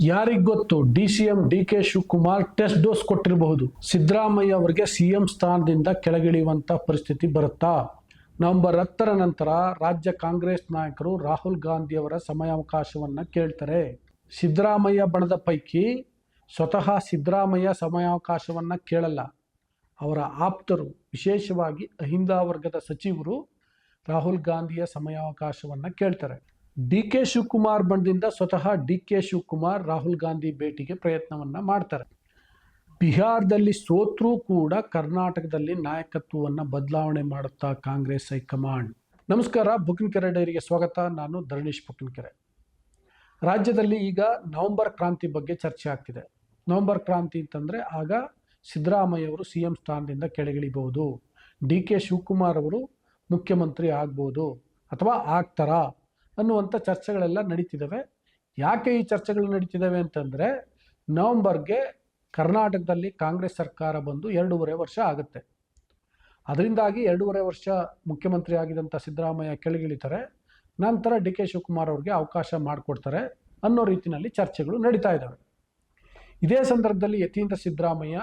ಯಾರಿಗ್ ಗೊತ್ತು? D C M, D K Shivakumar test dose ಕೊಟ್ಟಿರಬಹುದು. Siddaramaiah ಅವರಿಗೆ ಸಿ ಎಂ ಸ್ಥಾನದಿಂದ ಕೆಳಗಿಳಿಯುವಂಥ ಪರಿಸ್ಥಿತಿ ಬರುತ್ತಾ? ನವೆಂಬರ್ ಹತ್ತರ ನಂತರ ರಾಜ್ಯ ಕಾಂಗ್ರೆಸ್ ನಾಯಕರು ರಾಹುಲ್ ಗಾಂಧಿ ಅವರ ಸಮಯಾವಕಾಶವನ್ನ ಕೇಳ್ತಾರೆ. ಸಿದ್ದರಾಮಯ್ಯ ಬಣದ ಪೈಕಿ ಸ್ವತಃ ಸಿದ್ದರಾಮಯ್ಯ ಸಮಯಾವಕಾಶವನ್ನ ಕೇಳಲ್ಲ. ಅವರ ಆಪ್ತರು, ವಿಶೇಷವಾಗಿ ಅಹಿಂದ ವರ್ಗದ ಸಚಿವರು ರಾಹುಲ್ ಗಾಂಧಿಯ ಸಮಯಾವಕಾಶವನ್ನ ಕೇಳ್ತಾರೆ. ಡಿ ಕೆ ಶಿವಕುಮಾರ್ ಬಣದಿಂದ ಸ್ವತಃ ಡಿ ಕೆ ಶಿವಕುಮಾರ್ ರಾಹುಲ್ ಗಾಂಧಿ ಭೇಟಿಗೆ ಪ್ರಯತ್ನವನ್ನ ಮಾಡ್ತಾರೆ. ಬಿಹಾರದಲ್ಲಿ ಸೋತ್ರೂ ಕೂಡ ಕರ್ನಾಟಕದಲ್ಲಿ ನಾಯಕತ್ವವನ್ನು ಬದಲಾವಣೆ ಮಾಡುತ್ತಾ ಕಾಂಗ್ರೆಸ್ ಹೈಕಮಾಂಡ್. ನಮಸ್ಕಾರ ಬುಕ್ಕಿನಕೆರೆ ಡೈರಿಗೆ ಸ್ವಾಗತ. ನಾನು ಧರಣೀಶ್ ಬುಕ್ಕಿನಕೆರೆ ರಾಜ್ಯದಲ್ಲಿ ಈಗ ನವೆಂಬರ್ ಕ್ರಾಂತಿ ಬಗ್ಗೆ ಚರ್ಚೆ ಆಗ್ತಿದೆ. ನವೆಂಬರ್ ಕ್ರಾಂತಿ ಅಂತಂದರೆ ಆಗ ಸಿದ್ದರಾಮಯ್ಯ ಅವರು ಸಿ ಎಂ ಸ್ಥಾನದಿಂದ ಕೆಳಗಿಳಿಬಹುದು. ಡಿ ಕೆ ಶಿವಕುಮಾರ್ ಅವರು ಮುಖ್ಯಮಂತ್ರಿ ಆಗ್ಬೋದು ಅಥವಾ ಆಗ್ತಾರಾ? ಅನ್ನುವಂಥ ಚರ್ಚೆಗಳೆಲ್ಲ ನಡೀತಿದ್ದಾವೆ. ಯಾಕೆ ಈ ಚರ್ಚೆಗಳು ನಡೀತಿದ್ದಾವೆ ಅಂತಂದರೆ, ನವಂಬರ್ಗೆ ಕರ್ನಾಟಕದಲ್ಲಿ ಕಾಂಗ್ರೆಸ್ ಸರ್ಕಾರ ಬಂದು ಎರಡೂವರೆ ವರ್ಷ ಆಗುತ್ತೆ. ಅದರಿಂದಾಗಿ ಎರಡೂವರೆ ವರ್ಷ ಮುಖ್ಯಮಂತ್ರಿ ಆಗಿದಂಥ ಸಿದ್ದರಾಮಯ್ಯ ಕೆಳಗಿಳಿತಾರೆ. ನಂತರ ಡಿ ಕೆ ಶಿವಕುಮಾರ್ ಅವ್ರಿಗೆ ಅವಕಾಶ ಮಾಡಿಕೊಡ್ತಾರೆ ಅನ್ನೋ ರೀತಿಯಲ್ಲಿ ಚರ್ಚೆಗಳು ನಡೀತಾ ಇದ್ದಾವೆ. ಇದೇ ಸಂದರ್ಭದಲ್ಲಿ ಯತೀಂದ್ರ ಸಿದ್ದರಾಮಯ್ಯ,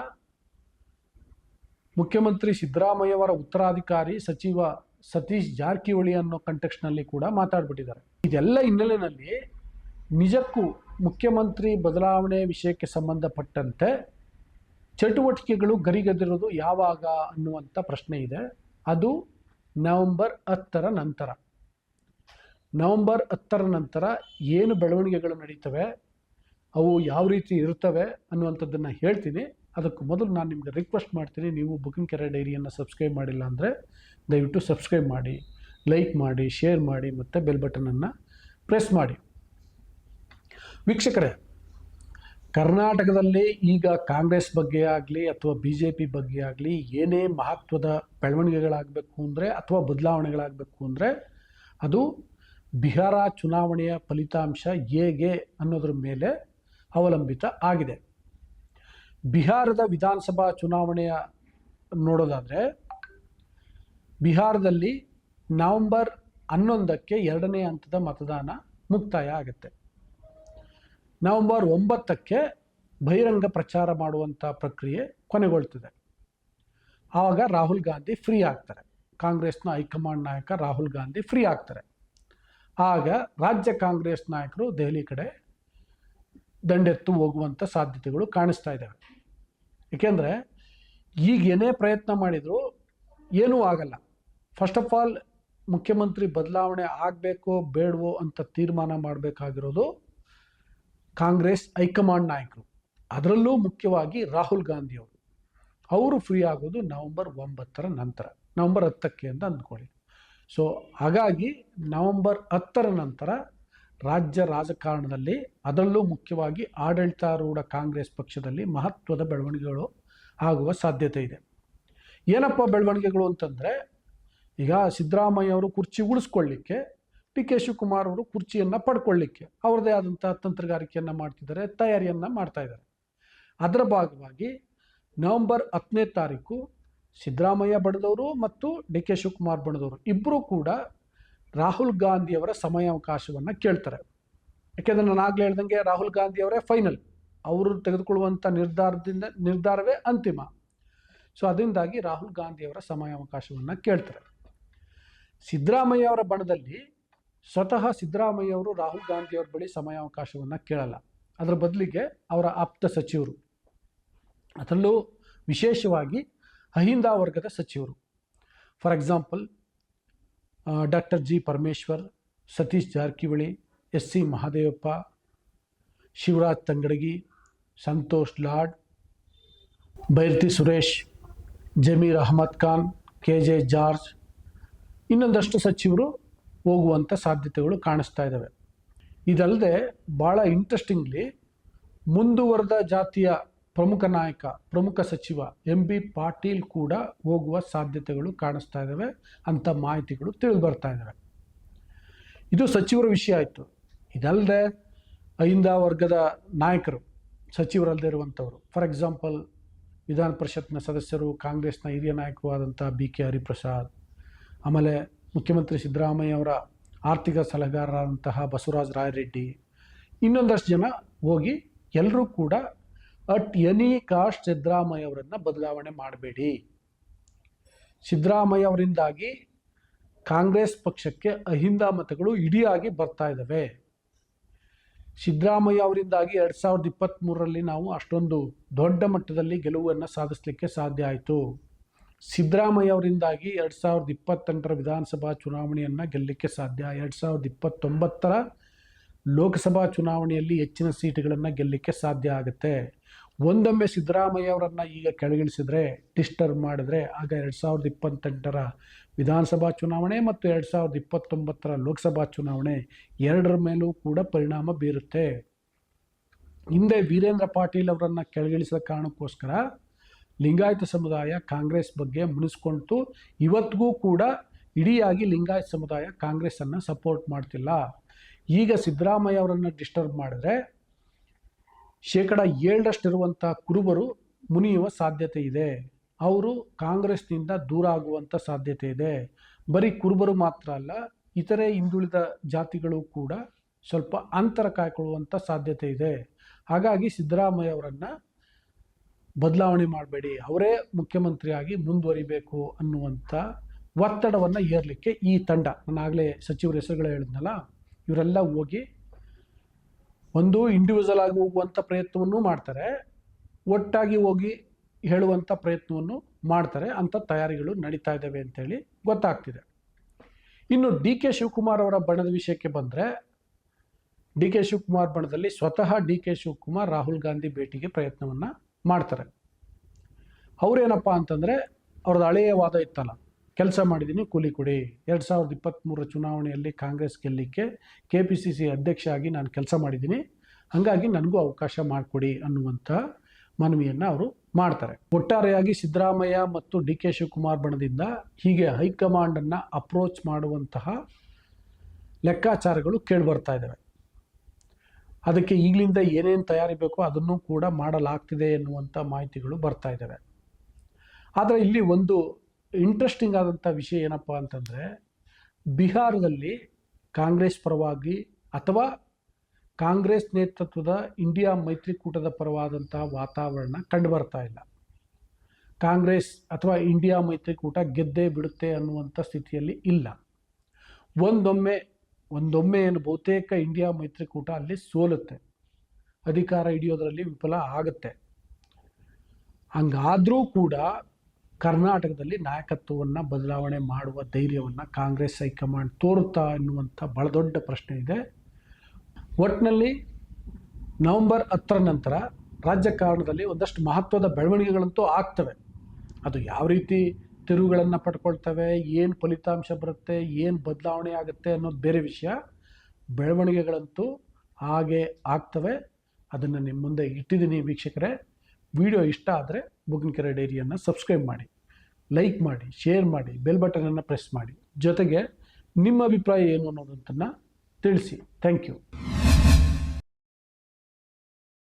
ಮುಖ್ಯಮಂತ್ರಿ ಸಿದ್ದರಾಮಯ್ಯವರ ಉತ್ತರಾಧಿಕಾರಿ ಸಚಿವ ಸತೀಶ್ ಜಾರಕಿಹೊಳಿ ಅನ್ನೋ ಕಂಟೆಕ್ಸ್ನಲ್ಲಿ ಕೂಡ ಮಾತಾಡ್ಬಿಟ್ಟಿದ್ದಾರೆ. ಇದೆಲ್ಲ ಹಿನ್ನೆಲೆಯಲ್ಲಿ ನಿಜಕ್ಕೂ ಮುಖ್ಯಮಂತ್ರಿ ಬದಲಾವಣೆ ವಿಷಯಕ್ಕೆ ಸಂಬಂಧಪಟ್ಟಂತೆ ಚಟುವಟಿಕೆಗಳು ಗರಿಗದಿರೋದು ಯಾವಾಗ ಅನ್ನುವಂಥ ಪ್ರಶ್ನೆ ಇದೆ. ಅದು ನವೆಂಬರ್ ಹತ್ತರ ನಂತರ. ನವೆಂಬರ್ ಹತ್ತರ ನಂತರ ಏನು ಬೆಳವಣಿಗೆಗಳು ನಡೀತವೆ, ಅವು ಯಾವ ರೀತಿ ಇರ್ತವೆ ಅನ್ನುವಂಥದ್ದನ್ನು ಹೇಳ್ತೀನಿ. ಅದಕ್ಕೂ ಮೊದಲು ನಾನು ನಿಮಗೆ ರಿಕ್ವೆಸ್ಟ್ ಮಾಡ್ತೀನಿ, ನೀವು ಬುಕಿಂಗ್ ಕೆರೆ ಡೈರಿಯನ್ನು ಸಬ್ಸ್ಕ್ರೈಬ್ ಮಾಡಿಲ್ಲ ಅಂದರೆ ದಯವಿಟ್ಟು ಸಬ್ಸ್ಕ್ರೈಬ್ ಮಾಡಿ ಲೈಕ್ ಮಾಡಿ ಶೇರ್ ಮಾಡಿ ಮತ್ತು ಬೆಲ್ ಬಟನನ್ನು ಪ್ರೆಸ್ ಮಾಡಿ. ವೀಕ್ಷಕರೇ, ಕರ್ನಾಟಕದಲ್ಲಿ ಈಗ ಕಾಂಗ್ರೆಸ್ ಬಗ್ಗೆ ಆಗಲಿ ಅಥವಾ ಬಿ ಜೆ ಪಿ ಬಗ್ಗೆ ಆಗಲಿ ಏನೇ ಮಹತ್ವದ ಬೆಳವಣಿಗೆಗಳಾಗಬೇಕು ಅಂದರೆ ಅಥವಾ ಬದಲಾವಣೆಗಳಾಗಬೇಕು ಅಂದರೆ ಅದು ಬಿಹಾರ ಚುನಾವಣೆಯ ಫಲಿತಾಂಶ ಹೇಗೆ ಅನ್ನೋದ್ರ ಮೇಲೆ ಅವಲಂಬಿತ ಆಗಿದೆ. ಬಿಹಾರದ ವಿಧಾನಸಭಾ ಚುನಾವಣೆಯ ನೋಡೋದಾದರೆ, ಬಿಹಾರದಲ್ಲಿ ನವೆಂಬರ್ ಹನ್ನೊಂದಕ್ಕೆ ಎರಡನೇ ಹಂತದ ಮತದಾನ ಮುಕ್ತಾಯ ಆಗುತ್ತೆ. ನವೆಂಬರ್ ಒಂಬತ್ತಕ್ಕೆ ಬಹಿರಂಗ ಪ್ರಚಾರ ಮಾಡುವಂಥ ಪ್ರಕ್ರಿಯೆ ಕೊನೆಗೊಳ್ತದೆ. ಆವಾಗ ರಾಹುಲ್ ಗಾಂಧಿ ಫ್ರೀ ಆಗ್ತಾರೆ. ಕಾಂಗ್ರೆಸ್ನ ಹೈಕಮಾಂಡ್ ನಾಯಕ ರಾಹುಲ್ ಗಾಂಧಿ ಫ್ರೀ ಆಗ್ತಾರೆ. ಆಗ ರಾಜ್ಯ ಕಾಂಗ್ರೆಸ್ ನಾಯಕರು ದೆಹಲಿ ಕಡೆ ದಂಡೆತ್ತು ಹೋಗುವಂಥ ಸಾಧ್ಯತೆಗಳು ಕಾಣಿಸ್ತಾ ಇದ್ದಾವೆ. ಏಕೆಂದರೆ ಈಗ ಏನೇ ಪ್ರಯತ್ನ ಮಾಡಿದರೂ ಏನೂ ಆಗಲ್ಲ. ಫಸ್ಟ್ ಆಫ್ ಆಲ್ ಮುಖ್ಯಮಂತ್ರಿ ಬದಲಾವಣೆ ಆಗಬೇಕೋ ಬೇಡವೋ ಅಂತ ತೀರ್ಮಾನ ಮಾಡಬೇಕಾಗಿರೋದು ಕಾಂಗ್ರೆಸ್ ಹೈಕಮಾಂಡ್ ನಾಯಕರು. ಅದರಲ್ಲೂ ಮುಖ್ಯವಾಗಿ ರಾಹುಲ್ ಗಾಂಧಿಯವರು ಅವರು. ಫ್ರೀ ಆಗೋದು ನವೆಂಬರ್ ಒಂಬತ್ತರ ನಂತರ, ನವೆಂಬರ್ ಹತ್ತಕ್ಕೆ ಅಂತ ಅಂದ್ಕೊಳ್ಳಿ. ಸೊ ಹಾಗಾಗಿ ನವೆಂಬರ್ ಹತ್ತರ ನಂತರ ರಾಜ್ಯ ರಾಜಕಾರಣದಲ್ಲಿ ಅದರಲ್ಲೂ ಮುಖ್ಯವಾಗಿ ಆಡಳಿತಾರೂಢ ಕಾಂಗ್ರೆಸ್ ಪಕ್ಷದಲ್ಲಿ ಮಹತ್ವದ ಬೆಳವಣಿಗೆಗಳು ಆಗುವ ಸಾಧ್ಯತೆ ಇದೆ. ಏನಪ್ಪ ಬೆಳವಣಿಗೆಗಳು ಅಂತಂದರೆ, ಈಗ ಸಿದ್ದರಾಮಯ್ಯ ಅವರು ಕುರ್ಚಿ ಉಳಿಸ್ಕೊಳ್ಳಿಕ್ಕೆ ಡಿ ಕೆ ಶಿವಕುಮಾರ್ ಅವರು ಕುರ್ಚಿಯನ್ನು ಪಡ್ಕೊಳ್ಳಿಕ್ಕೆ ಅವ್ರದ್ದೇ ಆದಂಥ ತಂತ್ರಗಾರಿಕೆಯನ್ನು ಮಾಡ್ತಿದ್ದಾರೆ, ತಯಾರಿಯನ್ನು ಮಾಡ್ತಾ ಇದ್ದಾರೆ. ಅದರ ಭಾಗವಾಗಿ ನವೆಂಬರ್ ಹತ್ತನೇ ತಾರೀಕು ಸಿದ್ದರಾಮಯ್ಯ ಬಣದವರು ಮತ್ತು ಡಿ ಕೆ ಶಿವಕುಮಾರ್ ಬಣದವರು ಇಬ್ಬರೂ ಕೂಡ ರಾಹುಲ್ ಗಾಂಧಿಯವರ ಸಮಯಾವಕಾಶವನ್ನು ಕೇಳ್ತಾರೆ. ಯಾಕೆಂದರೆ ನಾನು ಆಗಲೇ ಹೇಳ್ದಂಗೆ ರಾಹುಲ್ ಗಾಂಧಿಯವರೇ ಫೈನಲ್ ಅವರು ತೆಗೆದುಕೊಳ್ಳುವಂಥ ನಿರ್ಧಾರದಿಂದ, ನಿರ್ಧಾರವೇ ಅಂತಿಮ. ಸೊ ಅದರಿಂದಾಗಿ ರಾಹುಲ್ ಗಾಂಧಿಯವರ ಸಮಯಾವಕಾಶವನ್ನು ಕೇಳ್ತಾರೆ. ಸಿದ್ದರಾಮಯ್ಯ ಅವರ ಬಣದಲ್ಲಿ ಸ್ವತಃ ಸಿದ್ದರಾಮಯ್ಯ ಅವರು ರಾಹುಲ್ ಗಾಂಧಿಯವ್ರ ಬಳಿ ಸಮಯಾವಕಾಶವನ್ನು ಕೇಳಲ್ಲ. ಅದರ ಬದಲಿಗೆ ಅವರ ಆಪ್ತ ಸಚಿವರು. ಅದರಲ್ಲೂ ವಿಶೇಷವಾಗಿ ಅಹಿಂದ ವರ್ಗದ ಸಚಿವರು. For example doctor G Parameshwar, Satish Jarkiholi, S C Mahadevappa, Shivaraj Tangadagi, Santosh Lad, Byrathi Suresh, Zameer Ahmed Khan K J George, ಇನ್ನೊಂದಷ್ಟು ಸಚಿವರು ಹೋಗುವಂಥ ಸಾಧ್ಯತೆಗಳು ಕಾಣಿಸ್ತಾ ಇದ್ದಾವೆ ಇದಲ್ಲದೆ ಭಾಳ ಇಂಟ್ರೆಸ್ಟಿಂಗ್ಲಿ ಮುಂದುವರೆದ ಜಾತಿಯ ಪ್ರಮುಖ ನಾಯಕ, ಪ್ರಮುಖ ಸಚಿವ ಎಂ ಬಿ ಪಾಟೀಲ್ ಕೂಡ ಹೋಗುವ ಸಾಧ್ಯತೆಗಳು ಕಾಣಿಸ್ತಾ ಇದ್ದಾವೆ ಅಂಥ ಮಾಹಿತಿಗಳು ತಿಳಿದು ಬರ್ತಾ ಇದ್ದಾವೆ ಇದು ಸಚಿವರ ವಿಷಯ ಆಯಿತು. ಇದಲ್ಲದೆ ಅಹಿಂದ ವರ್ಗದ ನಾಯಕರು ಸಚಿವರಲ್ಲದೆ ಇರುವಂಥವರು, ಫಾರ್ ಎಕ್ಸಾಂಪಲ್ ವಿಧಾನ ಪರಿಷತ್ನ ಸದಸ್ಯರು, ಕಾಂಗ್ರೆಸ್ನ ಹಿರಿಯ ನಾಯಕರು ಆದಂಥ ಬಿ ಕೆ ಹರಿಪ್ರಸಾದ್, ಆಮೇಲೆ ಮುಖ್ಯಮಂತ್ರಿ ಸಿದ್ದರಾಮಯ್ಯ ಅವರ ಆರ್ಥಿಕ ಸಲಹೆಗಾರರಾದಂತಹ ಬಸವರಾಜ ರಾಯರೆಡ್ಡಿ, ಇನ್ನೊಂದಷ್ಟು ಜನ ಹೋಗಿ ಎಲ್ಲರೂ ಕೂಡ ಅಟ್ ಎನಿ ಕಾಸ್ಟ್ ಸಿದ್ದರಾಮಯ್ಯ ಅವರನ್ನು ಬದಲಾವಣೆ ಮಾಡಬೇಡಿ. ಸಿದ್ದರಾಮಯ್ಯ ಅವರಿಂದಾಗಿ ಕಾಂಗ್ರೆಸ್ ಪಕ್ಷಕ್ಕೆ ಅಹಿಂದ ಮತಗಳು ಇಡಿಯಾಗಿ ಬರ್ತಾ ಇದ್ದಾವೆ ಸಿದ್ದರಾಮಯ್ಯ ಅವರಿಂದಾಗಿ ಎರಡು ಸಾವಿರದ ಇಪ್ಪತ್ತ್ಮೂರರಲ್ಲಿ ನಾವು ಅಷ್ಟೊಂದು ದೊಡ್ಡ ಮಟ್ಟದಲ್ಲಿ ಗೆಲುವನ್ನು ಸಾಧಿಸಲಿಕ್ಕೆ ಸಾಧ್ಯ ಆಯಿತು. ಸಿದ್ದರಾಮಯ್ಯ ಅವರಿಂದಾಗಿ ಎರಡು ಸಾವಿರದ ಇಪ್ಪತ್ತೆಂಟರ ವಿಧಾನಸಭಾ ಚುನಾವಣೆಯನ್ನು ಗೆಲ್ಲಲಿಕ್ಕೆ ಸಾಧ್ಯ. ಎರಡು ಸಾವಿರದ ಇಪ್ಪತ್ತೊಂಬತ್ತರ ಲೋಕಸಭಾ ಚುನಾವಣೆಯಲ್ಲಿ ಹೆಚ್ಚಿನ ಸೀಟುಗಳನ್ನು ಗೆಲ್ಲಲಿಕ್ಕೆ ಸಾಧ್ಯ ಆಗುತ್ತೆ. ಒಂದೊಮ್ಮೆ ಸಿದ್ದರಾಮಯ್ಯ ಅವರನ್ನು ಈಗ ಕೆಳಗಿಳಿಸಿದ್ರೆ ಡಿಸ್ಟರ್ಬ್ ಮಾಡಿದ್ರೆ ಆಗ ಎರಡು ಸಾವಿರದ ಇಪ್ಪತ್ತೆಂಟರ ವಿಧಾನಸಭಾ ಚುನಾವಣೆ ಮತ್ತು ಎರಡು ಸಾವಿರದ ಇಪ್ಪತ್ತೊಂಬತ್ತರ ಲೋಕಸಭಾ ಚುನಾವಣೆ ಎರಡರ ಮೇಲೂ ಕೂಡ ಪರಿಣಾಮ ಬೀರುತ್ತೆ. ಹಿಂದೆ ವೀರೇಂದ್ರ ಪಾಟೀಲ್ ಅವರನ್ನು ಕೆಳಗಿಳಿಸಿದ ಕಾರಣಕ್ಕೋಸ್ಕರ ಲಿಂಗಾಯತ ಸಮುದಾಯ ಕಾಂಗ್ರೆಸ್ ಬಗ್ಗೆ ಮುನಿಸ್ಕೊಳ್ತು ಇವತ್ತಿಗೂ ಕೂಡ ಇಡಿಯಾಗಿ ಲಿಂಗಾಯತ ಸಮುದಾಯ ಕಾಂಗ್ರೆಸ್ಸನ್ನು ಸಪೋರ್ಟ್ ಮಾಡ್ತಿಲ್ಲ. ಈಗ ಸಿದ್ದರಾಮಯ್ಯ ಅವರನ್ನು ಡಿಸ್ಟರ್ಬ್ ಮಾಡಿದ್ರೆ ಶೇಕಡ ಏಳರಷ್ಟಿರುವಂಥ ಕುರುಬರು ಮುನಿಯುವ ಸಾಧ್ಯತೆ ಇದೆ. ಅವರು ಕಾಂಗ್ರೆಸ್ನಿಂದ ದೂರ ಆಗುವಂಥ ಸಾಧ್ಯತೆ ಇದೆ. ಬರೀ ಕುರುಬರು ಮಾತ್ರ ಅಲ್ಲ, ಇತರೆ ಹಿಂದುಳಿದ ಜಾತಿಗಳು ಕೂಡ ಸ್ವಲ್ಪ ಅಂತರ ಕಾಯ್ಕೊಳ್ಳುವಂಥ ಸಾಧ್ಯತೆ ಇದೆ. ಹಾಗಾಗಿ ಸಿದ್ದರಾಮಯ್ಯ ಅವರನ್ನು ಬದಲಾವಣೆ ಮಾಡಬೇಡಿ, ಅವರೇ ಮುಖ್ಯಮಂತ್ರಿಯಾಗಿ ಮುಂದುವರಿಬೇಕು ಅನ್ನುವಂಥ ಒತ್ತಡವನ್ನು ಏರಲಿಕ್ಕೆ ಈ ತಂಡ, ನಾನು ಆಗಲೇ ಸಚಿವರ ಹೆಸರುಗಳು ಹೇಳಿದ್ನಲ್ಲ, ಇವರೆಲ್ಲ ಹೋಗಿ ಒಂದು ಇಂಡಿವಿಜುವಲ್ ಆಗಿ ಹೋಗುವಂಥ ಪ್ರಯತ್ನವನ್ನು ಮಾಡ್ತಾರೆ. ಒಟ್ಟಾಗಿ ಹೋಗಿ ಹೇಳುವಂಥ ಪ್ರಯತ್ನವನ್ನು ಮಾಡ್ತಾರೆ. ಅಂಥ ತಯಾರಿಗಳು ನಡೀತಾ ಇದ್ದಾವೆ ಅಂತೇಳಿ ಗೊತ್ತಾಗ್ತಿದೆ. ಇನ್ನು ಡಿ ಕೆ ಶಿವಕುಮಾರ್ ಅವರ ಬಣದ ವಿಷಯಕ್ಕೆ ಬಂದರೆ, ಡಿ ಕೆ ಶಿವಕುಮಾರ್ ಬಣದಲ್ಲಿ ಸ್ವತಃ ಡಿ ಕೆ ಶಿವಕುಮಾರ್ ರಾಹುಲ್ ಗಾಂಧಿ ಭೇಟಿಗೆ ಪ್ರಯತ್ನವನ್ನು ಮಾಡ್ತಾರೆ. ಅವರೇನಪ್ಪ ಅಂತಂದರೆ, ಅವ್ರದ್ದು ಹಳೆಯ ವಾದ ಇತ್ತಲ್ಲ. ಕೆಲಸ ಮಾಡಿದ್ದೀನಿ, ಕೂಲಿ ಕೊಡಿ. ಎರಡು ಸಾವಿರದ ಇಪ್ಪತ್ತ್ಮೂರ ಚುನಾವಣೆಯಲ್ಲಿ ಕಾಂಗ್ರೆಸ್ ಗೆಲ್ಲಲಿಕ್ಕೆ ಕೆ ಪಿ ಸಿ ಸಿ ಅಧ್ಯಕ್ಷ ಆಗಿ ನಾನು ಕೆಲಸ ಮಾಡಿದ್ದೀನಿ. ಹಾಗಾಗಿ ನನಗೂ ಅವಕಾಶ ಮಾಡಿಕೊಡಿ ಅನ್ನುವಂಥ ಮನವಿಯನ್ನು ಅವರು ಮಾಡ್ತಾರೆ. ಒಟ್ಟಾರೆಯಾಗಿ ಸಿದ್ದರಾಮಯ್ಯ ಮತ್ತು ಡಿ ಕೆ ಶಿವಕುಮಾರ್ ಬಣದಿಂದ ಹೀಗೆ ಹೈಕಮಾಂಡನ್ನು ಅಪ್ರೋಚ್ ಮಾಡುವಂತಹ ಲೆಕ್ಕಾಚಾರಗಳು ಕೇಳಿಬರ್ತಾ ಇದ್ದಾವೆ ಅದಕ್ಕೆ ಈಗಲಿಂದ ಏನೇನು ತಯಾರಿ ಬೇಕೋ ಅದನ್ನು ಕೂಡ ಮಾಡಲಾಗ್ತಿದೆ ಎನ್ನುವಂಥ ಮಾಹಿತಿಗಳು ಬರ್ತಾ ಇದ್ದಾವೆ ಆದರೆ ಇಲ್ಲಿ ಒಂದು ಇಂಟ್ರೆಸ್ಟಿಂಗ್ ಆದಂಥ ವಿಷಯ ಏನಪ್ಪ ಅಂತಂದರೆ, ಬಿಹಾರದಲ್ಲಿ ಕಾಂಗ್ರೆಸ್ ಪರವಾಗಿ ಅಥವಾ ಕಾಂಗ್ರೆಸ್ ನೇತೃತ್ವದ ಇಂಡಿಯಾ ಮೈತ್ರಿಕೂಟದ ಪರವಾದಂಥ ವಾತಾವರಣ ಕಂಡುಬರ್ತಾ ಇಲ್ಲ. ಕಾಂಗ್ರೆಸ್ ಅಥವಾ ಇಂಡಿಯಾ ಮೈತ್ರಿಕೂಟ ಗೆದ್ದೇ ಬಿಡುತ್ತೆ ಅನ್ನುವಂಥ ಸ್ಥಿತಿಯಲ್ಲಿ ಇಲ್ಲ. ಒಂದೊಮ್ಮೆ ಒಂದೊಮ್ಮೆ ಏನು ಬಹುತೇಕ ಇಂಡಿಯಾ ಮೈತ್ರಿಕೂಟ ಅಲ್ಲಿ ಸೋಲುತ್ತೆ. ಅಧಿಕಾರ ಹಿಡಿಯೋದರಲ್ಲಿ ವಿಫಲ ಆಗುತ್ತೆ. ಹಂಗಾದರೂ ಕೂಡ ಕರ್ನಾಟಕದಲ್ಲಿ ನಾಯಕತ್ವವನ್ನು ಬದಲಾವಣೆ ಮಾಡುವ ಧೈರ್ಯವನ್ನು ಕಾಂಗ್ರೆಸ್ ಹೈಕಮಾಂಡ್ ತೋರುತ್ತಾ ಎನ್ನುವಂಥ ಬಹಳ ದೊಡ್ಡ ಪ್ರಶ್ನೆ ಇದೆ. ಒಟ್ಟಿನಲ್ಲಿ ನವೆಂಬರ್ ಹತ್ತರ ನಂತರ ರಾಜಕಾರಣದಲ್ಲಿ ಒಂದಷ್ಟು ಮಹತ್ವದ ಬೆಳವಣಿಗೆಗಳಂತೂ ಆಗ್ತವೆ. ಅದು ಯಾವ ರೀತಿ ತಿರುವುಗಳನ್ನು ಪಡ್ಕೊಳ್ತವೆ, ಏನು ಫಲಿತಾಂಶ ಬರುತ್ತೆ, ಏನು ಬದಲಾವಣೆ ಆಗುತ್ತೆ ಅನ್ನೋದು ಬೇರೆ ವಿಷಯ. ಬೆಳವಣಿಗೆಗಳಂತೂ ಹಾಗೆ ಆಗ್ತವೆ. ಅದನ್ನು ನಿಮ್ಮ ಮುಂದೆ ಇಟ್ಟಿದ್ದೀನಿ ವೀಕ್ಷಕರೇ. ವಿಡಿಯೋ ಇಷ್ಟ ಆದರೆ ಬುಗ್ನಕೆರೆ ಡೈರಿಯನ್ನು ಸಬ್ಸ್ಕ್ರೈಬ್ ಮಾಡಿ, ಲೈಕ್ ಮಾಡಿ, ಶೇರ್ ಮಾಡಿ, ಬೆಲ್ ಬಟನನ್ನು ಪ್ರೆಸ್ ಮಾಡಿ. ಜೊತೆಗೆ ನಿಮ್ಮ ಅಭಿಪ್ರಾಯ ಏನು ಅನ್ನೋದಂತನ್ನು ತಿಳಿಸಿ. Thank you.